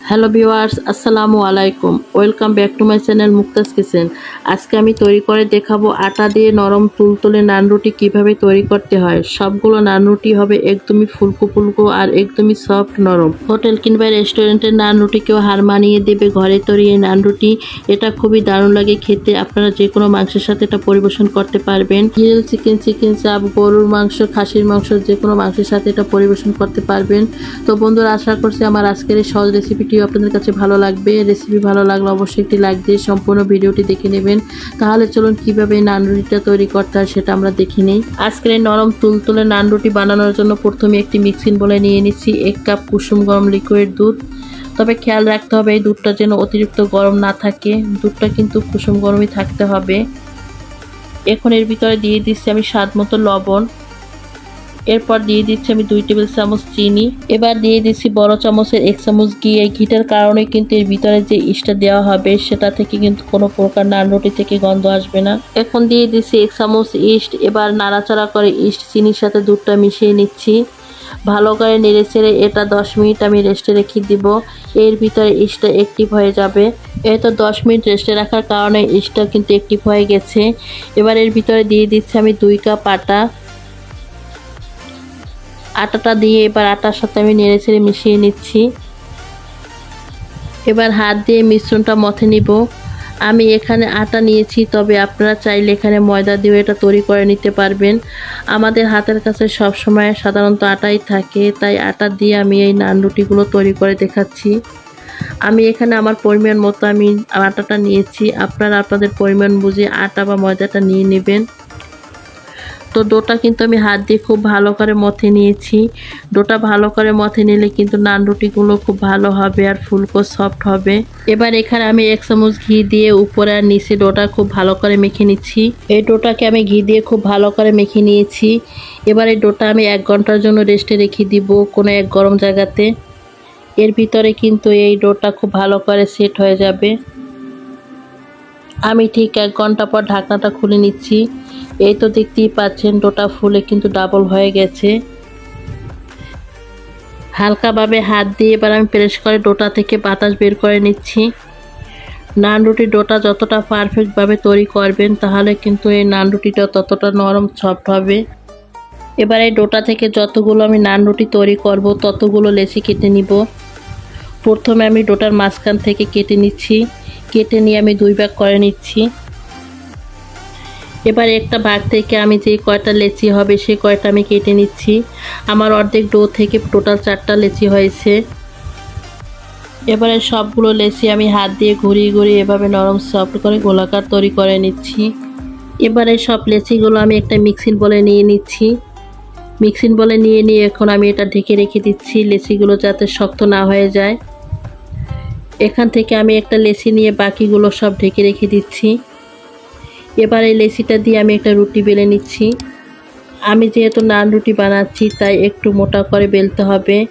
Hello viewers, আসসালামু আলাইকুম। Welcome back to my channel Mukta's kitchen. আজকে আমি তৈরি করে দেখাবো আটা দিয়ে নরম তুলতুলে নান রুটি কীভাবে তৈরি করতে হয়। সবগুলো নান রুটি হবে একদমই ফুলকো ফুলকো আর একদমই সফট নরম। হোটেল কিংবা রেস্টুরেন্টের নান রুটি কেউ হার মানিয়ে দেবে ঘরে তৈরি এই নান রুটি। এটা খুবই দারুণ লাগে খেতে। আপনারা যে কোনো মাংসের সাথে এটা পরিবেশন করতে পারবেন। গ্রিল, চিকেন চিকেন চাপ, গরুর মাংস, খাসির মাংস যে কোনো মাংসের সাথে এটা পরিবেশন করতে পারবেন। তো বন্ধুরা, আশা করছি আমার আজকের এই সহজ রেসিপিটিও আপনাদের কাছে ভালো লাগবে রেসিপি ভালো লাগলে অবশ্যই একটি লাইক দিয়ে সম্পূর্ণ ভিডিওটি দেখে নেবেন। তাহলে চলুন কীভাবে এই নান রুটিটা তৈরি করতে হয় সেটা আমরা দেখে নিই। আজকের নরম তুলতুলে নান রুটি বানানোর জন্য প্রথমে একটি মিক্সিং বলে নিয়ে নিচ্ছি এক কাপ কুসুম গরম লিকুইড দুধ। তবে খেয়াল রাখতে হবে, এই দুধটা যেন অতিরিক্ত গরম না থাকে, দুধটা কিন্তু কুসুম গরমই থাকতে হবে। এখন এর ভিতরে দিয়ে দিচ্ছি আমি স্বাদ মতো লবণ। এরপর দিয়ে দিচ্ছি আমি দুই টেবিল চামচ চিনি। এবার দিয়ে দিচ্ছি বড় চামচের এক চামচ ঘি। এই ঘিটার কারণে কিন্তু এর ভিতরে যে ইস্টটা দেওয়া হবে, সেটা থেকে কিন্তু কোনো প্রকার নান রুটি থেকে গন্ধ আসবে না। এখন দিয়ে দিচ্ছি এক চামচ ইস্ট। এবার নাড়াচাড়া করে ইস্ট চিনির সাথে দুধটা মিশিয়ে নিচ্ছি। ভালো করে নেড়ে চেড়ে এটা দশ মিনিট আমি রেস্টে রেখে দিব। এর ভিতরে ইস্টটা অ্যাক্টিভ হয়ে যাবে। এই তো দশ মিনিট রেস্টে রাখার কারণে ইস্টটা কিন্তু অ্যাক্টিভ হয়ে গেছে। এবার এর ভিতরে দিয়ে দিচ্ছি আমি দুই কাপ আটা। আটাটা দিয়ে এবার আটার সাথে আমি নেড়ে ছেড়ে মিশিয়ে নিচ্ছি। এবার হাত দিয়ে মিশ্রণটা মথে নিব। আমি এখানে আটা নিয়েছি, তবে আপনারা চাইলে এখানে ময়দা দিয়ে এটা তৈরি করে নিতে পারবেন। আমাদের হাতের কাছে সব সময় সাধারণত আটাই থাকে, তাই আটা দিয়ে আমি এই নান রুটিগুলো তৈরি করে দেখাচ্ছি। আমি এখানে আমার পরিমাণ মতো আমি আটাটা নিয়েছি। আপনারা আপনাদের পরিমাণ বুঝে আটা বা ময়দাটা নিয়ে নেবেন। তো ডোটা কিন্তু আমি হাত দিয়ে খুব ভালো করে মথে নিয়েছি। ডোটা ভালো করে মথে নিলে কিন্তু নান রুটিগুলো খুব ভালো হবে আর ফুলকো সফট হবে। এবার এখানে আমি এক চামচ ঘি দিয়ে উপরে আর নিচে ডোটা খুব ভালো করে মেখে নিচ্ছি। এই ডোটাকে আমি ঘি দিয়ে খুব ভালো করে মেখে নিয়েছি। এবার এই ডোটা আমি এক ঘণ্টার জন্য রেস্টে রেখে দিব কোনো এক গরম জায়গাতে। এর ভিতরে কিন্তু এই ডোটা খুব ভালো করে সেট হয়ে যাবে। আমি ঠিক এক ঘণ্টা পর ঢাকনাটা খুলে নিচ্ছি। এই তো দেখতেই পাচ্ছেন, ডোটা ফুলে কিন্তু ডাবল হয়ে গেছে। হালকাভাবে হাত দিয়ে এবার আমি প্রেস করে ডোটা থেকে বাতাস বের করে নিচ্ছি। নান রুটির ডোটা যতটা পারফেক্টভাবে তৈরি করবেন, তাহলে কিন্তু এই নান রুটিটা ততটা নরম সফট হবে। এবার এই ডোটা থেকে যতগুলো আমি নান রুটি তৈরি করব, ততগুলো লেচি কেটে নিব। প্রথমে আমি ডোটার মাঝখান থেকে কেটে নিচ্ছি। কেটে নিয়ে আমি দুই ভাগ করে নিচ্ছি। এবার একটা ভাগ থেকে আমি যে কয়টা লেচি হবে সেই কয়টা আমি কেটে নিচ্ছি। আমার অর্ধেক ডো থেকে টোটাল চারটা লেচি হয়েছে। এবারে সবগুলো লেচি আমি হাত দিয়ে ঘুরিয়ে ঘুরিয়ে এভাবে নরম সফট করে গোলাকার তৈরি করে নিচ্ছি। এবারে সব লেচিগুলো আমি একটা মিক্সিং বলে নিয়ে নিচ্ছি। মিক্সিং বলে নিয়ে নিয়ে এখন আমি এটা ঢেকে রেখে দিচ্ছি, লেচিগুলো যাতে শক্ত না হয়ে যায়। এখান থেকে আমি একটা লেচি নিয়ে বাকিগুলো সব ঢেকে রেখে দিচ্ছি। এবার এই লেচিটা দিয়ে আমি একটা রুটি বেলে নিচ্ছি। আমি যেহেতু নান রুটি বানাচ্ছি, তাই একটু মোটা করে বেলতে হবে।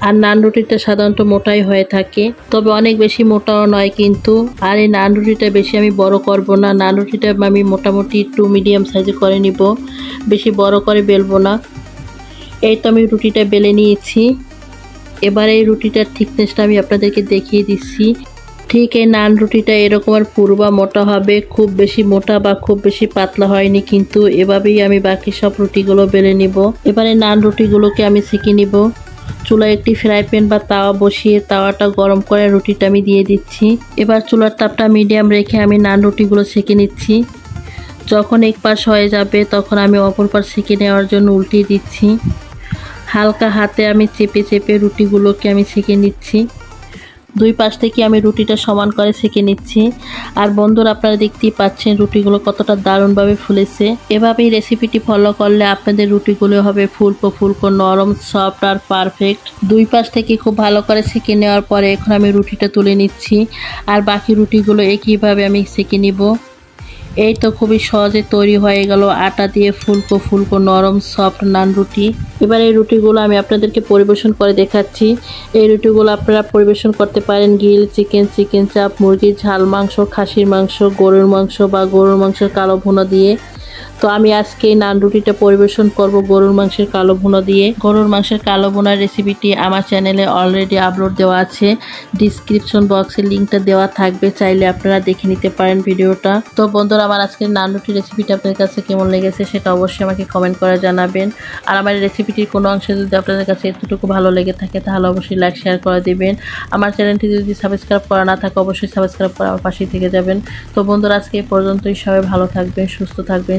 আর নান রুটিটা সাধারণত মোটাই হয়ে থাকে। তবে অনেক বেশি মোটাও নয় কিন্তু। আর এই নান রুটিটা বেশি আমি বড় করব না। নান রুটিটা আমি মোটামুটি একটু মিডিয়াম সাইজে করে নিব। বেশি বড় করে বেলবো না। এই তো আমি রুটিটা বেলে নিয়েছি। এবার এই রুটিটার থিকনেসটা আমি আপনাদেরকে দেখিয়ে দিচ্ছি। ঠিক এই নান রুটিটা এরকম আর পুরো বা মোটা হবে, খুব বেশি মোটা বা খুব বেশি পাতলা হয়নি, কিন্তু এভাবেই আমি বাকি সব রুটিগুলো বেলে নিব। এবারে নান রুটিগুলোকে আমি সেঁকে নিব। চুলায় একটি ফ্রাই প্যান বা তাওয়া বসিয়ে তাওয়াটা গরম করে রুটিটা আমি দিয়ে দিচ্ছি। এবার চুলার তাপটা মিডিয়াম রেখে আমি নান রুটিগুলো সেঁকে নিচ্ছি। যখন এক পাশ হয়ে যাবে, তখন আমি অপর পাশ সেঁকে নেওয়ার জন্য উল্টিয়ে দিচ্ছি। হালকা হাতে আমি চেপে চেপে রুটিগুলোকে আমি সেঁকে নিচ্ছি। দুই পাশ থেকে আমি রুটিটা সমান করে সেঁকে নিচ্ছি। আর বন্ধুরা, আপনারা দেখতেই পাচ্ছেন রুটিগুলো কতটা দারুণভাবে ফুলেছে। এভাবেই রেসিপিটি ফলো করলে আপনাদের রুটিগুলো হবে ফুলকো ফুলকো, নরম সফট আর পারফেক্ট দুই পাশ থেকে খুব ভালো করে সেঁকে নেওয়ার পরে এখন আমি রুটিটা তুলে নিচ্ছি। আর বাকি রুটিগুলো একইভাবে আমি সেঁকে নিব। এই তো খুবই সহজে তৈরি হয়ে গেল। আটা দিয়ে ফুলকো ফুলকো নরম সফট নান রুটি। এবার এই রুটিগুলো আমি আপনাদেরকে পরিবেশন করে দেখাচ্ছি। এই রুটিগুলো আপনারা পরিবেশন করতে পারেন গিল চিকেন চিকেন চাপ মুরগির ঝাল মাংস, খাসির মাংস, গরুর মাংস বা গরুর মাংস কালো ভুনা দিয়ে। তো আমি আজকে নান রুটিটা পরিবেশন করব গরুর মাংসের কালো ভুনা দিয়ে। গরুর মাংসের কালো ভুনার রেসিপিটি আমার চ্যানেলে অলরেডি আপলোড দেওয়া আছে। ডিসক্রিপশন বক্সে লিঙ্কটা দেওয়া থাকবে, চাইলে আপনারা দেখে নিতে পারেন ভিডিওটা। তো বন্ধুরা, আমার আজকের নান রুটি রেসিপিটা আপনাদের কাছে কেমন লেগেছে সেটা অবশ্যই আমাকে কমেন্ট করে জানাবেন। আর আমার রেসিপিটির কোনো অংশে যদি আপনাদের কাছে এতটুকু ভালো লেগে থাকে, তাহলে অবশ্যই লাইক শেয়ার করে দেবেন। আমার চ্যানেলটি যদি সাবস্ক্রাইব করা না থাকে, অবশ্যই সাবস্ক্রাইব করে আমার পাশেই থেকে যাবেন। তো বন্ধুরা, আজকে এই পর্যন্তই। সবাই ভালো থাকবেন, সুস্থ থাকবেন